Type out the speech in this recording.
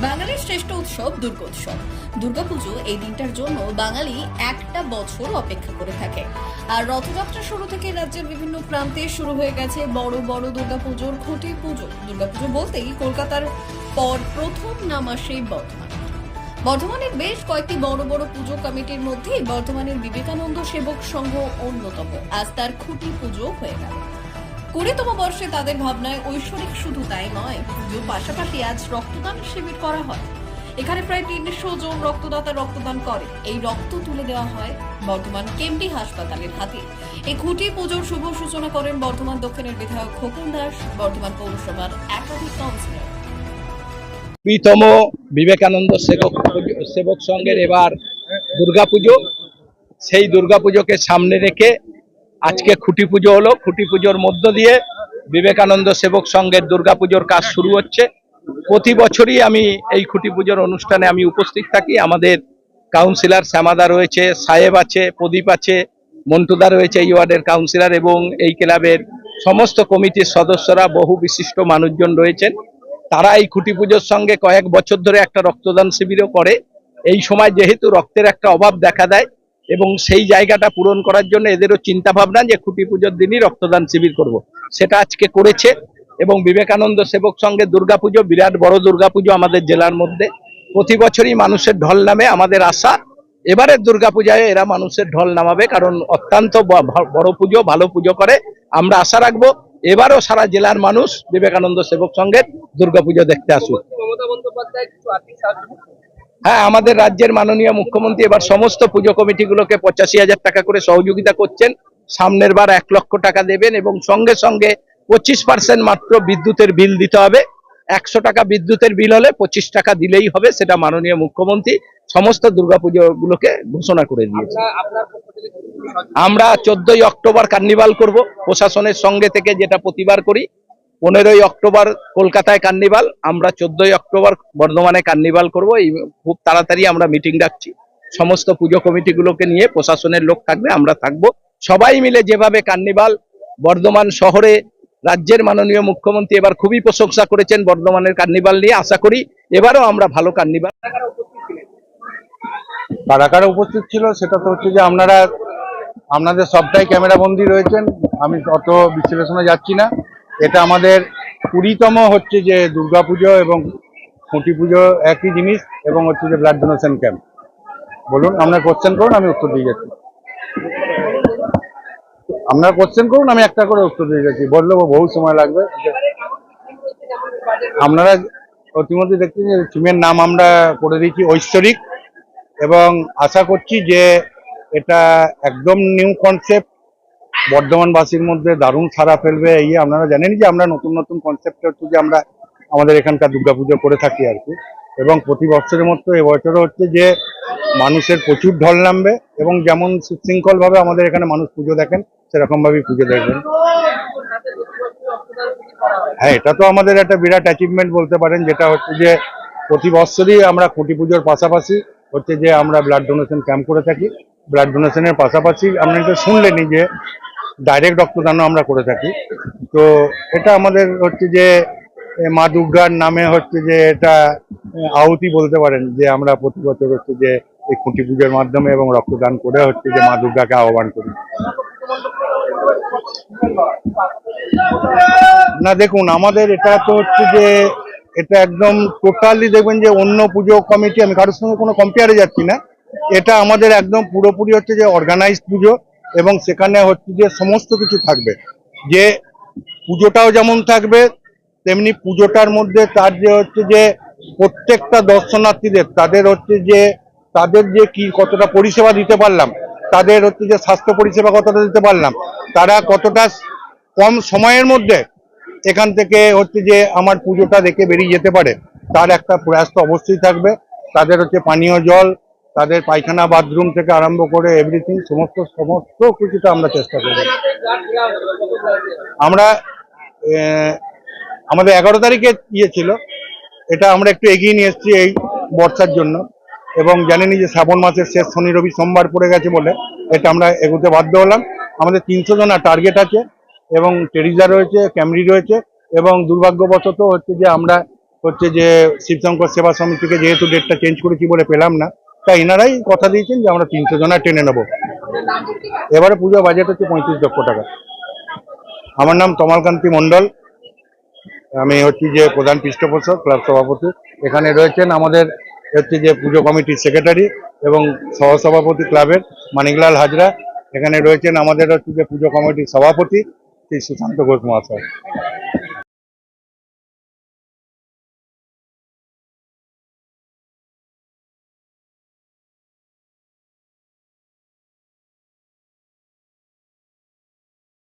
বাঙালির শ্রেষ্ঠ উৎসব দুর্গোৎসব। দুর্গাপুজো এই দিনটার জন্য বাঙালি একটা বছর অপেক্ষা করে থাকে। আর রথযাত্রা শুরু থেকে রাজ্যের বিভিন্ন প্রান্তে শুরু হয়ে গেছে বড় বড় দুর্গাপুজোর খুঁটি পুজো। দুর্গাপুজো বলতেই কলকাতার পর প্রথম নাম আসে বর্ধমান। বর্ধমানের বেশ কয়েকটি বড় বড় পুজো কমিটির মধ্যে বর্ধমানের বিবেকানন্দ সেবক সংঘ অন্যতম। আজ তার খুঁটি পুজো হয়ে গেল। কুড়িতম বর্ষে তাদের ভাবনায় ঐশ্বরিক শুধু তাই নয়, পুজোর পাশাপাশি আজ রক্তদান শিবির করা হয়। এখানে প্রায় তিনশো জন রক্তদাতা রক্তদান করে। এই রক্ত তুলে দেওয়া হয় বর্ধমান কেমডি হাসপাতালের হাতে। এই খুঁটি পুজোর শুভ সূচনা করেন বর্ধমান দক্ষিণের বিধায়ক খোকন দাস, বর্ধমান পৌরসভার একাধিক কাউন্সিলর। প্রীতম বিবেকানন্দ সেবক সেবক সংঘের এবার দুর্গাপুজো। সেই দুর্গাপুজোকে সামনে রেখে আজকে খুঁটি পুজো হলো। খুঁটি পুজোর মধ্য দিয়ে বিবেকানন্দ সেবক সংঘের দুর্গাপুজোর কাজ শুরু হচ্ছে। প্রতি বছরই আমি এই খুঁটি পুজোর অনুষ্ঠানে আমি উপস্থিত থাকি। আমাদের কাউন্সিলর শ্যামাদা রয়েছে, সাহেব আছে, প্রদীপ আছে, মন্টুদা রয়েছে এই ওয়ার্ডের কাউন্সিলর এবং এই ক্লাবের সমস্ত কমিটির সদস্যরা, বহু বিশিষ্ট মানুষজন রয়েছেন। তারা এই খুঁটি পুজোর সঙ্গে কয়েক বছর ধরে একটা রক্তদান শিবিরও করে। এই সময় যেহেতু রক্তের একটা অভাব দেখা দেয় এবং সেই জায়গাটা পূরণ করার জন্য এদেরও চিন্তা ভাবনা যে খুঁটি পুজোর দিনই রক্তদান শিবির করব। সেটা আজকে করেছে এবং বিবেকানন্দ সেবক সঙ্গে দুর্গাপুজো, বিরাট বড় দুর্গাপুজো আমাদের জেলার মধ্যে। প্রতি বছরই মানুষের ঢল নামে আমাদের আশা। এবারের দুর্গাপূজায় এরা মানুষের ঢল নামাবে কারণ অত্যন্ত বড় পুজো, ভালো পুজো করে। আমরা আশা রাখব এবারও সারা জেলার মানুষ বিবেকানন্দ সেবক সঙ্গের দুর্গাপুজো দেখতে আসুক। হ্যাঁ আমাদের রাজ্যের মাননীয় মুখ্যমন্ত্রী এবার সমস্ত পুজো কমিটিগুলোকে পঁচাশি হাজার টাকা করে সহযোগিতা করছেন। সামনের বার এক লক্ষ টাকা দেবেন এবং সঙ্গে সঙ্গে পঁচিশ পার্সেন্ট মাত্র বিদ্যুতের বিল দিতে হবে। একশো টাকা বিদ্যুতের বিল হলে পঁচিশ টাকা দিলেই হবে সেটা মাননীয় মুখ্যমন্ত্রী সমস্ত দুর্গাপুজো গুলোকে ঘোষণা করে দিয়েছে। আমরা চোদ্দই অক্টোবর কার্নিভাল করব। প্রশাসনের সঙ্গে থেকে যেটা প্রতিবার করি পনেরোই অক্টোবর কলকাতায় কার্নিভাল আমরা চোদ্দই অক্টোবর বর্ধমানে কার্নিভাল করব। এই খুব তাড়াতাড়ি আমরা মিটিং ডাকছি। সমস্ত পুজো কমিটিগুলোকে নিয়ে প্রশাসনের লোক থাকবে, আমরা থাকব। সবাই মিলে যেভাবে কার্নিভাল বর্ধমান শহরে রাজ্যের মাননীয় মুখ্যমন্ত্রী এবার খুবই প্রশংসা করেছেন বর্ধমানের কার্নিভাল নিয়ে। আশা করি এবারও আমরা ভালো কার্নিভাল কারা উপস্থিত ছিল সেটা তো হচ্ছে যে আপনারা আপনাদের সবটাই ক্যামেরা বন্দি রয়েছেন। আমি অত বিশ্লেষণে যাচ্ছি না। এটা আমাদের কুড়িতম হচ্ছে যে দুর্গাপুজো এবং খুঁটি পুজো একই জিনিস এবং হচ্ছে যে ব্লাড ডোনেশন ক্যাম্প। বলুন, আপনার কোশ্চেন করুন, আমি উত্তর দিয়ে যাচ্ছি। আপনার কোশ্চেন করুন, আমি একটা করে উত্তর দিয়ে যাচ্ছি। বললেও বহু সময় লাগবে। আপনারা ইতিমধ্যে দেখছেন যে টিমের নাম আমরা করে দিয়েছি ঐশ্বরিক এবং আশা করছি যে এটা একদম নিউ কনসেপ্ট বর্ধমানবাসীর মধ্যে দারুণ সাড়া ফেলবে এই আপনারা জানেন যে আমরা নতুন নতুন কনসেপ্ট হচ্ছে যে আমরা আমাদের এখানকার দুর্গাপুজো করে থাকি আর কি। এবং প্রতি বছরের মতো এবছরও হচ্ছে যে মানুষের প্রচুর ঢল নামবে এবং যেমন সুশৃঙ্খলভাবে আমাদের এখানে মানুষ পুজো দেখেন, সেরকমভাবেই পুজো দেখবেন। হ্যাঁ এটা তো আমাদের একটা বিরাট অ্যাচিভমেন্ট বলতে পারেন, যেটা হচ্ছে যে প্রতি বছরই আমরা খুঁটি পুজোর পাশাপাশি হচ্ছে যে আমরা ব্লাড ডোনেশন ক্যাম্প করে থাকি। ব্লাড ডোনেশনের পাশাপাশি আপনারা তো শুনলেনই যে ডাইরেক্ট রক্তদানও আমরা করে থাকি। তো এটা আমাদের হচ্ছে যে মা দুর্গার নামে হচ্ছে যে এটা আহুতি বলতে পারেন যে আমরা প্রতি বছর হচ্ছে যে এই খুঁটি পুজোর মাধ্যমে এবং রক্তদান করে হচ্ছে যে মা দুর্গাকে আহ্বান করি। না, দেখুন, আমাদের এটা তো হচ্ছে যে, এটা একদম টোটালি দেখবেন যে অন্য পুজো কমিটি আমি কারোর সঙ্গে কোনো কম্পেয়ারে যাচ্ছি না। এটা আমাদের একদম পুরোপুরি হচ্ছে যে অর্গানাইজড পুজো। এবং সেখানে হচ্ছে যে সমস্ত কিছু থাকবে। যে পুজোটাও যেমন থাকবে, তেমনি পুজোটার মধ্যে তার যে হচ্ছে যে প্রত্যেকটা দর্শনার্থীদের, তাদের হচ্ছে যে, তাদের যে কি কতটা পরিষেবা দিতে পারলাম, তাদের হচ্ছে যে স্বাস্থ্য পরিষেবা কতটা দিতে পারলাম, তারা কতটা কম সময়ের মধ্যে এখান থেকে হচ্ছে যে আমার পুজোটা দেখে বেরিয়ে যেতে পারে, তার একটা প্রয়াস তো অবশ্যই থাকবে। তাদের হচ্ছে পানীয় জল তাদের পায়খানা, বাথরুম থেকে আরম্ভ করে এভরিথিং সমস্ত সমস্ত কিছুটা আমরা চেষ্টা করব। আমরা আমাদের এগারো তারিখে ইয়ে ছিল। এটা আমরা একটু এগিয়ে নিয়ে এসেছি এই বর্ষার জন্য। এবং জানেনই যে শ্রাবণ মাসের শেষ শনি রবি সোমবার পড়ে গেছে বলে। এটা আমরা এগোতে বাধ্য হলাম। আমাদের তিনশো জনা টার্গেট আছে। এবং টেরিজা রয়েছে, ক্যামরি রয়েছে। এবং দুর্ভাগ্যবশত হচ্ছে যে আমরা হচ্ছে যে শিবশঙ্কর সেবা সমিতিকে যেহেতু ডেটটা চেঞ্জ করেছি বলে পেলাম না তাই এনারাই কথা দিয়েছেন যে আমরা তিনশো জনা টেনে নেব। এবারে পুজো বাজেট হচ্ছে পঁয়ত্রিশ লক্ষ টাকা। আমার নাম তমালকান্তি মণ্ডল। আমি হচ্ছি যে প্রধান পৃষ্ঠপোষক, ক্লাব সভাপতি। এখানে রয়েছেন আমাদের হচ্ছে যে পুজো কমিটির সেক্রেটারি এবং সহসভাপতি ক্লাবের মানিকলাল হাজরা। এখানে রয়েছেন আমাদের হচ্ছে যে পুজো কমিটির সভাপতি শ্রী সুশান্ত ঘোষ মহাশয়।